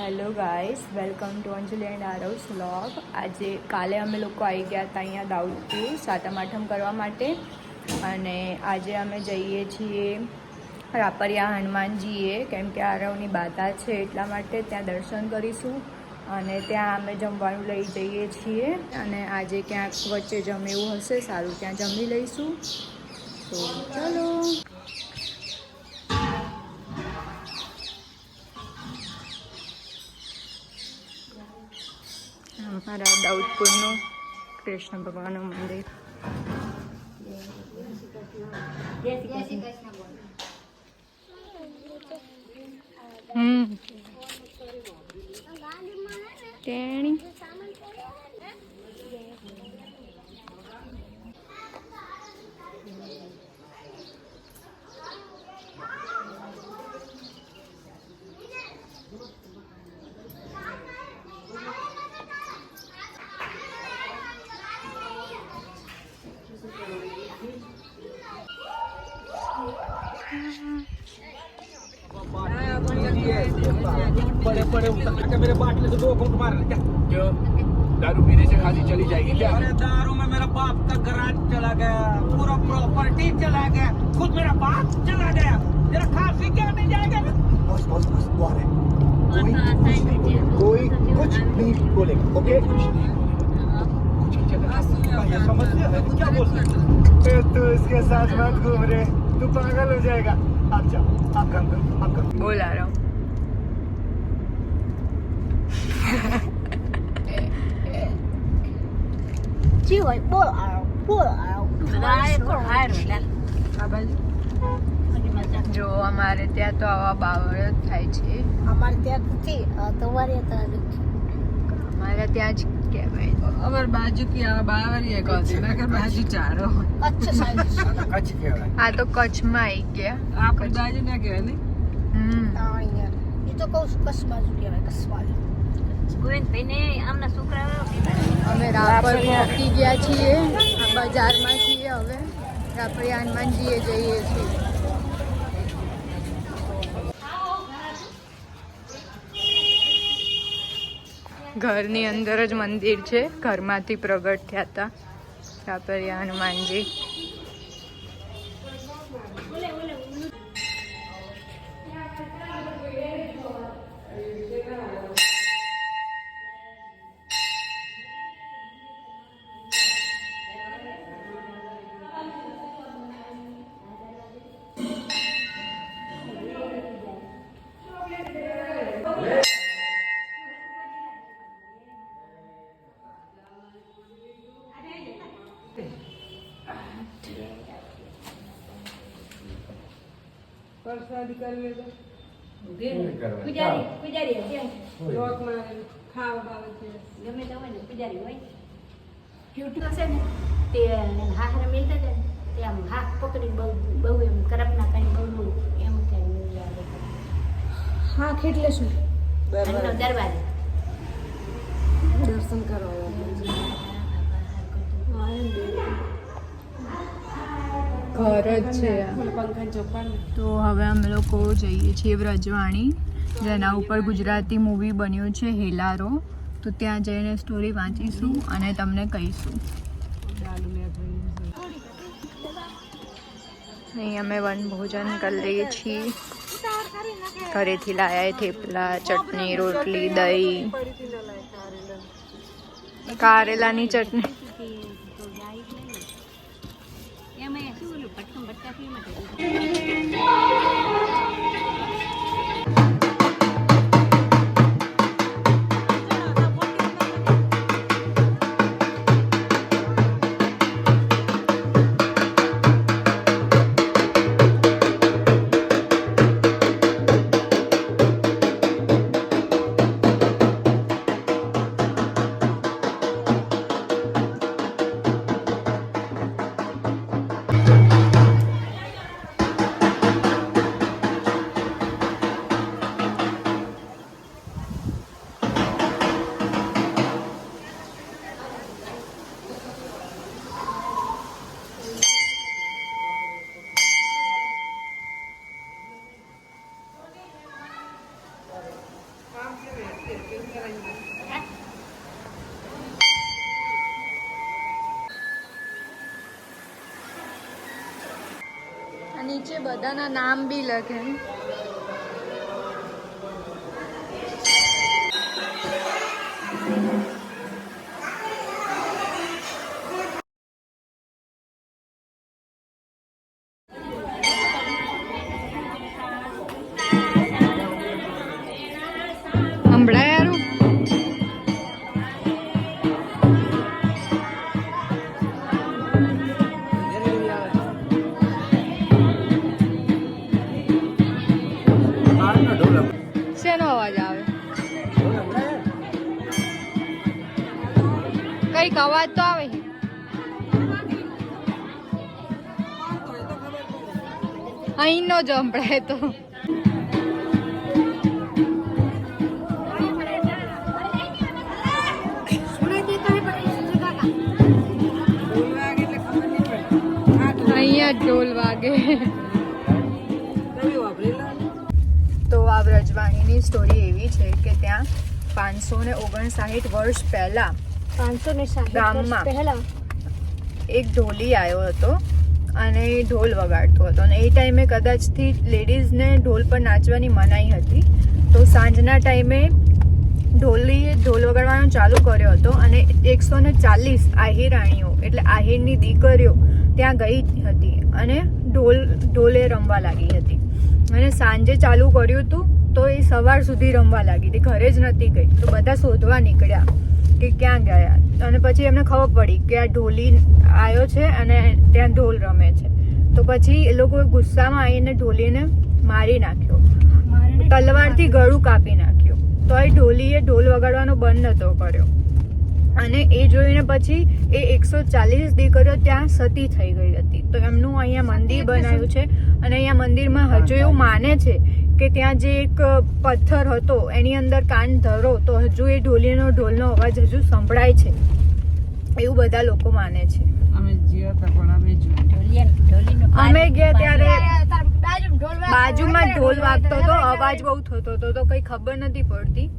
Hello guys welcome to Anjali and Aarav vlog આજે કાલે અમે લોકો આવી ગયા હતા અહીંયા દાઉદપુર સાતમ આઠમ કરવા માટે. અને આજે અમે જઈએ છીએ રાપરિયા હનુમાનજીએ, કેમ કે આરવની બાધા છે એટલા માટે ત્યાં દર્શન કરીશું. અને ત્યાં અમે જમવાનું લઈ જઈએ છીએ. અને આજે ક્યાંક વચ્ચે જમે એવું હશે, સારું ત્યાં જમી લઈશું. તો અમારા દાઉદપુરનું કૃષ્ણ ભગવાનનું મંદિર. હમ. बड़े बड़े उतर मेरे बाटले से दो घूट मार क्यों? दारू पीने से खाली चली जाएगी क्या? अरे दारू में मेरा बाप का गराज चला गया पूरा प्रॉपर्टी चला गया खुद मेरा बाप चला गया। मेरा खांसी क्या नहीं जाएगा? बस बस बस बहुत है। हाँ, कोई हाँ, कुछ नहीं कोई हाँ। कुछ नहीं बोलेगा ओके? कुछ नहीं समझ लिया क्या बोल तू इसके साथ मत घूम रहे तू पागल हो जाएगा। आप जाओ आप काम करो आप काम बोला रहा हूँ। Chứ rồi bố ở bố ở જો અમારે ત્યાં તો આવા બાવળ થાય છે. અમારે ત્યાં નથી તમારે ત્યાં અમારે ત્યાં જ કહેવાય. અમાર બાજુ કે આ બાવરીએ બાજુ ચારો. કચ્છ સાઈડ કચ્છ આ તો કચ્છમાં આવી ગયા. આપણે બાજુ ના કહેવાય ને? હમ. એ તો કહું કચ્છ બાજુ કહેવાય કચ્છ બાજુ અમે રાપર પહોંચી ગયા છીએ. બજારમાં છીએ હવે. રાપરી હનુમાનજીએ જઈએ છીએ. ઘરની અંદર જ મંદિર છે. ઘરમાંથી પ્રગટ થયા હતા રાપરિયા હનુમાનજી. પરસાદી કરી લેજો પૂજારી લોક મારે ખાવા બાવે છે. ગમે તે હોય ને પૂજારી હોય. ક્યુટ હશે ને તે હાહરે મિલતા જાય ને તે આમ હાથ પકડી બહુ બહુ એમ કરપના કઈ બહુ એમ થાય હા એટલે શું દરવાજો. દર્શન કરવા ઘર જ છે. તો હવે અમે લોકો જઈએ છીએ વ્રજવાણી, જેના ઉપર ગુજરાતી મૂવી બન્યું છે હેલારો. તો ત્યાં જઈને સ્ટોરી વાંચીશું અને તમને કહીશું. અહીં અમે વનભોજન કરી લઈએ છીએ. ઘરેથી લાયા થેપલા, ચટણી, રોટલી, દહીં. કારેલાની ચટણી. よろしくお願いします。બધાના નામ બી લખે. હમણાં અવાજ તો આવે. અહીંનો જ સંભળાય તો અહીંયા ઢોલ વાગે તો આ વ્રજવાણીની સ્ટોરી એવી છે કે ત્યાં પાંચસો ને ઓગણસાઠ વર્ષ પહેલા પાંચસો ને ગામમાં. પહેલા. એક ઢોલી આવ્યો હતો અને ઢોલ વગાડતો હતો. અને એ ટાઈમે કદાચથી લેડીઝને ઢોલ પર નાચવાની મનાઈ હતી. તો સાંજના ટાઈમે ઢોલીએ ઢોલ વગાડવાનું ચાલુ કર્યો હતો અને એકસો ને ચાલીસ આહિરાણીઓ એટલે આહિરની દીકરીઓ ત્યાં ગઈ હતી અને ઢોલ ઢોલે રમવા લાગી હતી. અને સાંજે ચાલુ કર્યું હતું તો એ સવાર સુધી રમવા લાગી હતી. ઘરે જ નથી ગઈ. તો બધા શોધવા નીકળ્યા. કે ક્યાં ગયા અને પછી એમને ખબર પડી કે આ ઢોલી આવ્યો છે અને ત્યાં ઢોલ રમે છે. તો પછી એ લોકોએ ગુસ્સામાં આવીને ઢોલીને મારી નાખ્યો. તલવારથી ગળું કાપી નાખ્યું. તો એ ઢોલીએ ઢોલ વગાડવાનો બંધ નહોતો કર્યો. અને એ જોઈને પછી એ એકસો ચાલીસ દીકરીઓ ત્યાં સતી થઈ ગઈ હતી. તો એમનું અહીંયા મંદિર બનાવ્યું છે. અને અહીંયા મંદિરમાં હજુ એવું માને છે કે ત્યાં જે એક પથ્થર હતો એની અંદર કાન ધરો તો હજુ એ ઢોલીનો ઢોલનો અવાજ હજુ સંભળાય છે. એવું બધા લોકો માને છે. અમે ગયા હતા પણ અમે જોયું અમે ગયા ત્યારે બાજુમાં ઢોલ જ ઢોલ વાગતો હતો અવાજ બહુ થતો હતો તો કઈ ખબર નથી પડતી.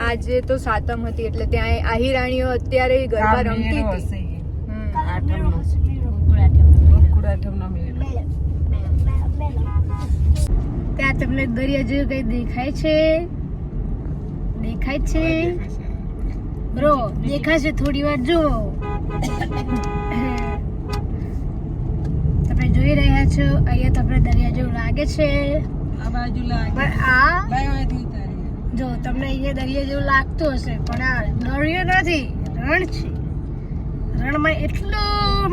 આજે તો સાતમ હતી એટલે ત્યાં આહિરાણીઓ અત્યારે ગરબા રમતી હતી. હમ. આઠમ. ના મેળો. ત્યાં તમને દરિયા જેવું કઈ દેખાય છે? દેખાય છે? બ્રો દેખાશે થોડી વાર જો તમે જોઈ રહ્યા છો અહીંયા તમને દરિયા જેવું લાગે છે. આ બાજુ લાગે. પણ આ? જો તમને અહીંયા દરિયા જેવું લાગતું હશે પણ આ દરિયો નથી રણ છે. રણમાં એટલો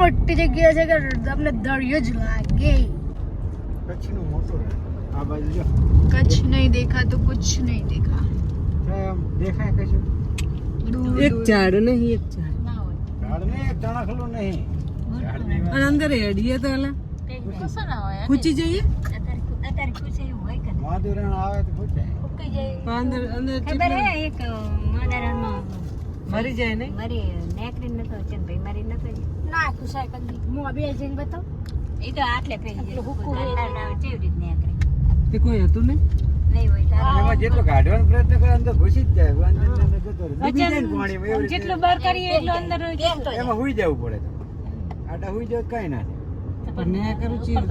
મોટી જગ્યા છે કે તમને દરિયો જ લાગે. કચ્છનું મોટું રણ. આ બાજુ જો કચ્છ નહીં દેખા તો કુછ નહીં દેખા ત્યાં આમ દેખાય કશું દૂર એક દૂર. ઝાડ નહીં એક ઝાડ ના હોય. ઝાડ ને એક તણખલું નહીં ઝાડની વાત. અને અંદર હેડીએ તો એલા કંઈક ખુશો ના હોય. ખૂચી જઈએ અત્યારે ખુ- અત્યારે ખુશ એવું હોય કે મહાદેવરણ આવે તો પૂછાય ફૂંકાઈ જાય. પણ અંદર અંદર ખબર કેટલા- હે એક માદારામાં મરી જાય નહીં મારી નેકરી નતો ચંદભાઈ મારી નતો ના ખુશાય કદી હું અભી જઈને બતાવ એ તો આટલે પેલી આટલું હુક્કું હોય. કેવી રીત નેકરી તે કોઈ હતું ને જાય. જેટલું બહાર કરીએ એટલું અંદર એમાં હુઈ જવું પડે આડા હુઈ જાવ કઈ ના પણ મેં કરું ચીર.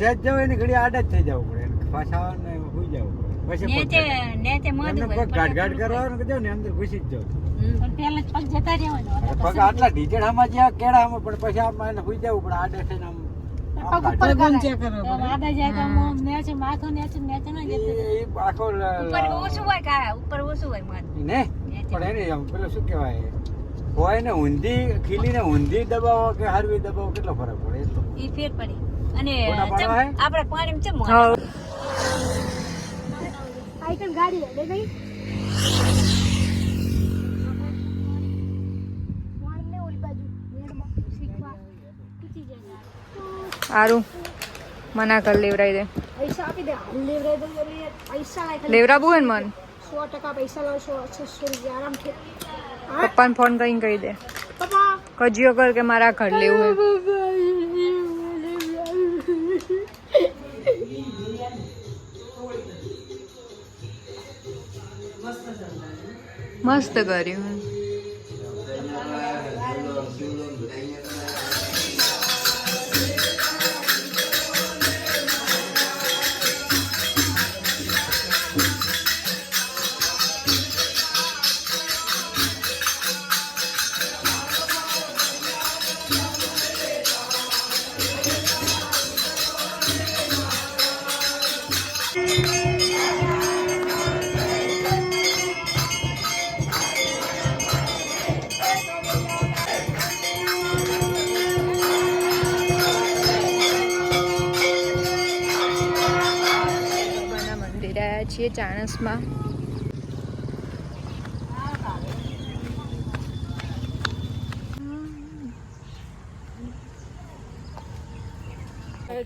સહેજ જાવ એને ઘડી આડા જ થઈ જવું પડે. પાછા આવવાનું હુઈ જવું પડે. જ્યાં આમાં એને હુઈ જવું પડે. આડે થઈને આમ પગ. ઉપર જાય માથું ન જતું આખો ઉપર ઓછું હોય કા ઉપર ઓછું હોય ને? પણ એને આમ પેલું શું કહેવાય? હોય ને ઊંધી ખીલીને ઊંધી દબાવો કે હરવી દબાવો કેટલો ફરક પડે એ તો? ઈ ફેર પડી. અને આપણે પાણીમાં ચમ આઈકન ગાડી લે ગઈ વાળને ઓલી બાજુ મેળમાં શીખવા પૂછી જાય સારું. મના કર લેવરાઈ દે. પૈસા આપી દે. એટલે યાર પૈસા લેવરાવું ને મન? સો ટકા પૈસા લાવશો છસો રૂપિયા આરામથી. હા? પપ્પાને ફોન કરીને કહી દે. પપ્પા? કજીઓ કર કે મારા ઘર લેવું હોય મસ્ત કર્યું. આવ્યા છીએ ચાણસમાં. સાઈ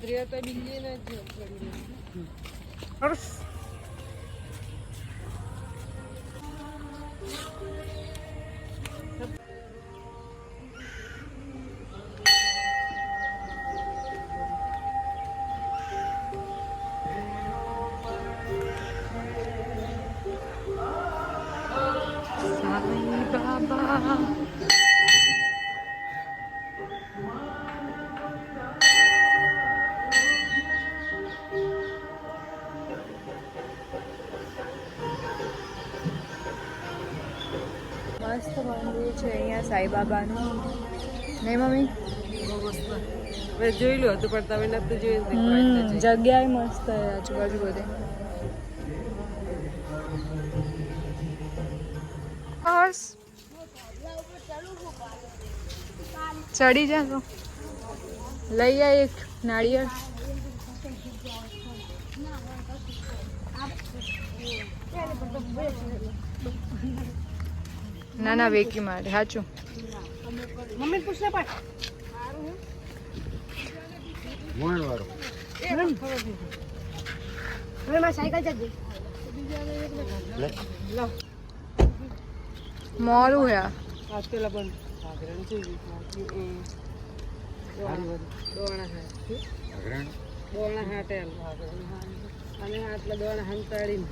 મસ્ત મંદિર છે અહીંયા સાઈબાબાનું. નહીં મમ્મી? મેં જોયેલું હતું પણ તમે નથી જોયું જગ્યાએ મસ્ત છે આજુબાજુ બધે. બસ. ચડી જા તો. લઈ આ એક નાળિયેર. ના ના વેકી મારે સાચું મમ્મી પૂછને પણ સાયકલ જજે મોરું હે. આ. ઘાઘરણ જોઈએ ઘાઘરણ દોણા હાટે અને આટલા દોણા હંતાડીને